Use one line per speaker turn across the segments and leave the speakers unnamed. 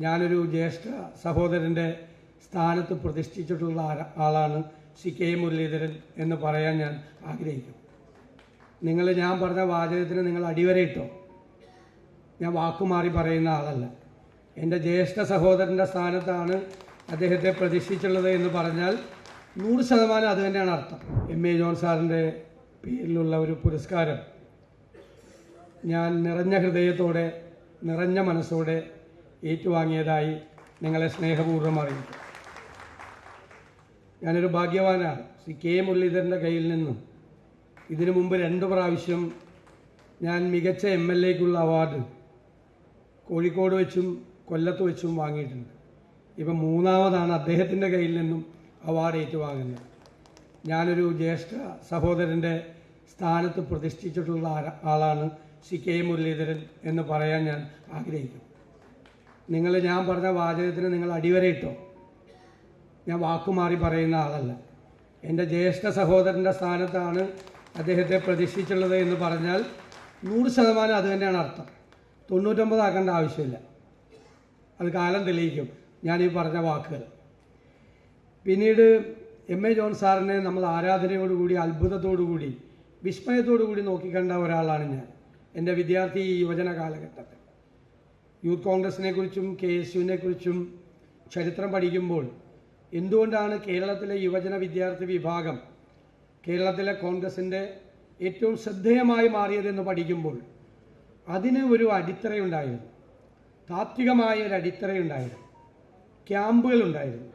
ഞാനൊരു ജ്യേഷ്ഠ സഹോദരന്റെ സ്ഥാനത്ത് പ്രതിഷ്ഠിച്ചിട്ടുള്ള ആളാണ് സി കെ മുരളീധരൻ എന്ന് പറയാൻ ഞാൻ ആഗ്രഹിക്കുന്നു. നിങ്ങൾ ഞാൻ പറഞ്ഞ വാചകത്തിന് നിങ്ങൾ അടിവരയിട്ടോ ഞാൻ വാക്കുമാറി പറയുന്ന ആളല്ല. എന്റെ ജ്യേഷ്ഠ സഹോദരന്റെ സ്ഥാനത്താണ് അദ്ദേഹത്തെ പ്രതിഷ്ഠിച്ചുള്ളത് എന്ന് പറഞ്ഞാൽ നൂറ് ശതമാനം അത് തന്നെയാണ് അർത്ഥം. എം എ ജോൺ സാറിന്റെ പേരിലുള്ള ഒരു പുരസ്കാരം. ഞാൻ നിറഞ്ഞ ഹൃദയത്തോടെ നിറഞ്ഞ മനസ്സോടെ ഏറ്റുവാങ്ങിയതായി നിങ്ങളെ സ്നേഹപൂർവം അറിയിക്കും ഞാനൊരു ഭാഗ്യവാനാണ്. ശ്രീ കെ മുരളീധരന്റെ കയ്യിൽ നിന്നും ഇതിനു മുമ്പ് രണ്ട് പ്രാവശ്യം ഞാൻ മികച്ച എം എൽ എക്കുള്ള അവാർഡ് കോഴിക്കോട് വെച്ചും കൊല്ലത്ത് വെച്ചും വാങ്ങിയിട്ടുണ്ട്. ഇപ്പം മൂന്നാമതാണ് അദ്ദേഹത്തിന്റെ കയ്യിൽ നിന്നും അവാർഡ് ഏറ്റുവാങ്ങുന്നത്. ഞാനൊരു ജ്യേഷ്ഠ സഹോദരന്റെ സ്ഥാനത്ത് പ്രതിഷ്ഠിച്ചിട്ടുള്ള ആളാണ് സി കെ മുരളീധരൻ എന്ന് പറയാൻ ഞാൻ ആഗ്രഹിക്കുന്നു. നിങ്ങൾ ഞാൻ പറഞ്ഞ വാചകത്തിന് നിങ്ങൾ അടിവരയിട്ടോ? ഞാൻ വാക്കുമാറി പറയുന്ന ആളല്ല. എന്റെ ജ്യേഷ്ഠ സഹോദരന്റെ സ്ഥാനത്താണ് അദ്ദേഹത്തെ പ്രതീക്ഷിച്ചുള്ളത് എന്ന് പറഞ്ഞാൽ നൂറ് ശതമാനം അത് തന്നെയാണ് അർത്ഥം. തൊണ്ണൂറ്റൊമ്പതാക്കേണ്ട ആവശ്യമില്ല. അത് കാലം തെളിയിക്കും. ഞാൻ ഈ പറഞ്ഞ വാക്കുകൾ. പിന്നീട് എം എ ജോൺ സാറിനെ നമ്മൾ ആരാധനയോടുകൂടി അത്ഭുതത്തോടുകൂടി വിസ്മയത്തോടുകൂടി നോക്കിക്കണ്ട ഒരാളാണ് ഞാൻ. എന്റെ വിദ്യാർത്ഥി യുവജന കാലഘട്ടത്തിൽ. യൂത്ത് കോൺഗ്രസിനെ കുറിച്ചും കെ എസ് യുവിനെ കുറിച്ചും ചരിത്രം പഠിക്കുമ്പോൾ എന്തുകൊണ്ടാണ് കേരളത്തിലെ യുവജന വിദ്യാർത്ഥി വിഭാഗം കേരളത്തിലെ കോൺഗ്രസിന്റെ ഏറ്റവും ശ്രദ്ധേയമായി മാറിയതെന്ന് പഠിക്കുമ്പോൾ അതിന് ഒരു അടിത്തറയുണ്ടായിരുന്നു. താത്വികമായ ഒരു അടിത്തറയുണ്ടായിരുന്നു. ക്യാമ്പുകളുണ്ടായിരുന്നു.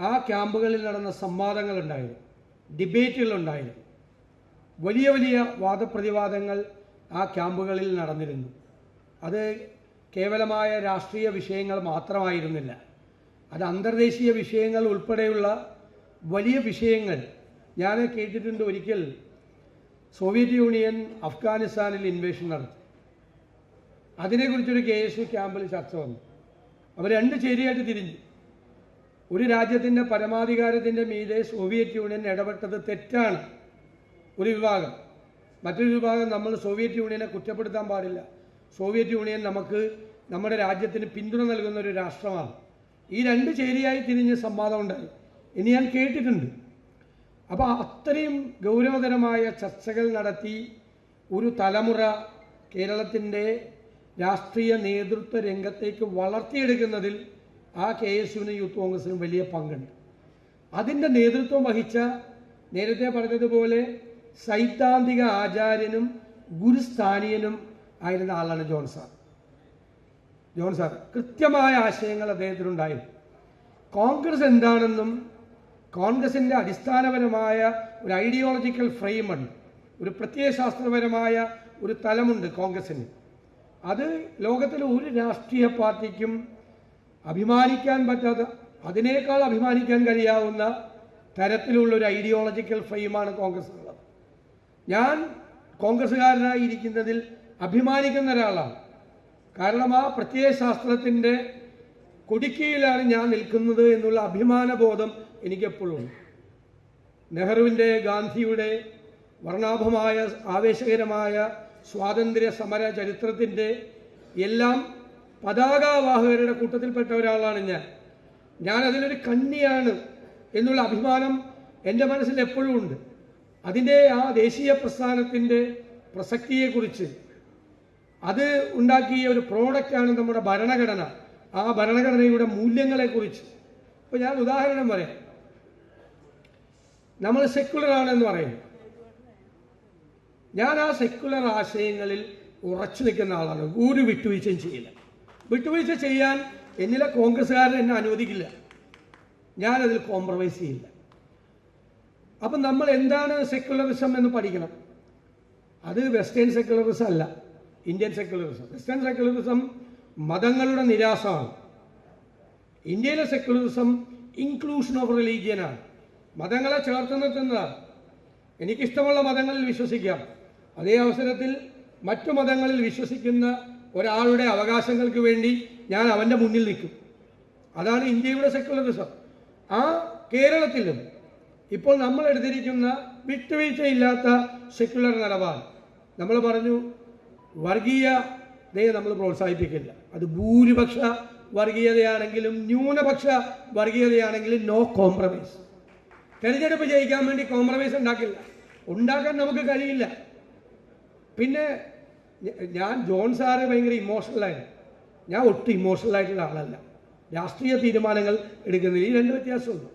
ആ ക്യാമ്പുകളിൽ നടന്ന സംവാദങ്ങളുണ്ടായിരുന്നു. ഡിബേറ്റുകളുണ്ടായിരുന്നു. വലിയ വലിയ വാദപ്രതിവാദങ്ങൾ ആ ക്യാമ്പുകളിൽ നടന്നിരുന്നു. അത് കേവലമായ രാഷ്ട്രീയ വിഷയങ്ങൾ മാത്രമായിരുന്നില്ല. അത് അന്തർദേശീയ വിഷയങ്ങൾ ഉൾപ്പെടെയുള്ള വലിയ വിഷയങ്ങൾ. ഞാൻ കേട്ടിട്ടുണ്ട് ഒരിക്കൽ സോവിയറ്റ് യൂണിയൻ അഫ്ഗാനിസ്ഥാനിൽ ഇൻവേഷൻ നടത്തി. അതിനെക്കുറിച്ചൊരു കെ എസ് ക്യാമ്പിൽ ചർച്ച വന്നു. അവർ രണ്ട് ചേരിയായിട്ട് തിരിഞ്ഞു. ഒരു രാജ്യത്തിന്റെ പരമാധികാരത്തിന്റെ മീതെ സോവിയറ്റ് യൂണിയൻ ഇടപെട്ടത് തെറ്റാണ്. ഒരു വിഭാഗം. മറ്റൊരു വിഭാഗം നമ്മൾ സോവിയറ്റ് യൂണിയനെ കുറ്റപ്പെടുത്താൻ പാടില്ല. സോവിയറ്റ് യൂണിയൻ നമുക്ക് നമ്മുടെ രാജ്യത്തിന് പിന്തുണ നൽകുന്ന ഒരു രാഷ്ട്രമാണ്. ഈ രണ്ട് ചേരിയായി തിരിഞ്ഞ് സംവാദം ഉണ്ടായി. ഇനി ഞാൻ കേട്ടിട്ടുണ്ട്. അപ്പോൾ അത്രയും ഗൗരവതരമായ ചർച്ചകൾ നടത്തി ഒരു തലമുറ കേരളത്തിന്റെ രാഷ്ട്രീയ നേതൃത്വ രംഗത്തേക്ക് വളർത്തിയെടുക്കുന്നതിൽ ആ കെ എസ് യുവിനും യൂത്ത് കോൺഗ്രസിനും വലിയ പങ്കുണ്ട്. അതിന്റെ നേതൃത്വം വഹിച്ച നേരത്തെ പറഞ്ഞതുപോലെ സൈദ്ധാന്തിക ആചാര്യനും ഗുരുസ്ഥാനീയനും ആയിരുന്ന ആളാണ് ജോൺ സാർ. ജോൺ സാർ കൃത്യമായ ആശയങ്ങൾ അദ്ദേഹത്തിനുണ്ടായിരുന്നു കോൺഗ്രസ് എന്താണെന്നും കോൺഗ്രസിന്റെ അടിസ്ഥാനപരമായ ഒരു ഐഡിയോളജിക്കൽ ഫ്രെയിമുണ്ട് ഒരു പ്രത്യയശാസ്ത്രപരമായ ഒരു തലമുണ്ട് കോൺഗ്രസിന്. അത് ലോകത്തിലെ ഒരു രാഷ്ട്രീയ പാർട്ടിക്കും അഭിമാനിക്കാൻ പറ്റാത്ത അതിനേക്കാൾ അഭിമാനിക്കാൻ കഴിയാവുന്ന തരത്തിലുള്ള ഒരു ഐഡിയോളജിക്കൽ ഫ്രെയിമാണ് കോൺഗ്രസ് ഉള്ളത്. ഞാൻ കോൺഗ്രസ്സുകാരനായി ഇരിക്കുന്നതിൽ അഭിമാനിക്കുന്ന ഒരാളാണ്. കാരണം ആ പ്രത്യയശാസ്ത്രത്തിന്റെ കൊടിക്കയിലാണ് ഞാൻ നിൽക്കുന്നത് എന്നുള്ള അഭിമാനബോധം എനിക്കെപ്പോഴും ഉണ്ട് നെഹ്റുവിന്റെ ഗാന്ധിയുടെ വർണാഭമായ ആവേശകരമായ സ്വാതന്ത്ര്യ സമര ചരിത്രത്തിന്റെ എല്ലാം പതാകാവാഹകരുടെ കൂട്ടത്തിൽപ്പെട്ട ഒരാളാണ് ഞാൻ. ഞാൻ അതിലൊരു കന്നിയാണ് എന്നുള്ള അഭിമാനം എന്റെ മനസ്സിൽ എപ്പോഴും ഉണ്ട്. അതിന്റെ ആ ദേശീയ പ്രസ്ഥാനത്തിന്റെ പ്രസക്തിയെക്കുറിച്ച് അത് ഉണ്ടാക്കിയ ഒരു പ്രോഡക്റ്റാണ് നമ്മുടെ ഭരണഘടന. ആ ഭരണഘടനയുടെ മൂല്യങ്ങളെക്കുറിച്ച്. ഇപ്പോൾ ഞാൻ ഉദാഹരണം പറയാം. നമ്മൾ സെക്യുലർ ആണെന്ന് പറയുന്നു ഞാൻ ആ സെക്യുലർ ആശയങ്ങളിൽ ഉറച്ചു നിൽക്കുന്ന ആളാണ്. ഒരു വിട്ടുവീഴ്ചയും ചെയ്യില്ല. വിട്ടുവീഴ്ച ചെയ്യാൻ എന്നിലെ കോൺഗ്രസ്സുകാരൻ എന്നെ അനുവദിക്കില്ല. ഞാനതിൽ കോംപ്രമൈസ് ചെയ്യില്ല. അപ്പം നമ്മൾ എന്താണ് സെക്യുലറിസം എന്ന് പഠിക്കണം? അത് വെസ്റ്റേൺ സെക്യുലറിസം അല്ല. ഇന്ത്യൻ സെക്കുലറിസം വെസ്റ്റേൺ സെക്കുലറിസം മതങ്ങളുടെ നിരാസമാണ്. ഇന്ത്യയിലെ സെക്കുലറിസം ഇൻക്ലൂഷൻ ഓഫ് റിലീജിയനാണ് മതങ്ങളെ ചേർത്ത് നിർത്തുന്നതാണ്. എനിക്കിഷ്ടമുള്ള മതങ്ങളിൽ വിശ്വസിക്കാം. അതേ അവസരത്തിൽ മറ്റു മതങ്ങളിൽ വിശ്വസിക്കുന്ന ഒരാളുടെ അവകാശങ്ങൾക്ക് വേണ്ടി ഞാൻ അവന്റെ മുന്നിൽ നിൽക്കും. അതാണ് ഇന്ത്യയുടെ സെക്കുലറിസം ആ കേരളത്തിലും ഇപ്പോൾ നമ്മൾ എടുത്തിരിക്കുന്ന വിട്ടുവീഴ്ചയില്ലാത്ത സെക്കുലർ നിലപാട് നമ്മൾ പറഞ്ഞു വർഗീയതയെ നമ്മൾ പ്രോത്സാഹിപ്പിക്കില്ല. അത് ഭൂരിപക്ഷ വർഗീയതയാണെങ്കിലും ന്യൂനപക്ഷ വർഗീയതയാണെങ്കിലും നോ കോംപ്രമൈസ് തെരഞ്ഞെടുപ്പ് ജയിക്കാൻ വേണ്ടി കോംപ്രമൈസ് ഉണ്ടാക്കില്ല. ഉണ്ടാക്കാൻ നമുക്ക് കഴിയില്ല. പിന്നെ ഞാൻ ജോൺ സാറ് ഭയങ്കര ഇമോഷണലായിരുന്നു ഞാൻ ഒട്ടും ഇമോഷണൽ ആയിട്ടുള്ള ആളല്ല. രാഷ്ട്രീയ തീരുമാനങ്ങൾ എടുക്കുന്നതിൽ രണ്ട് വ്യത്യാസമുണ്ട്.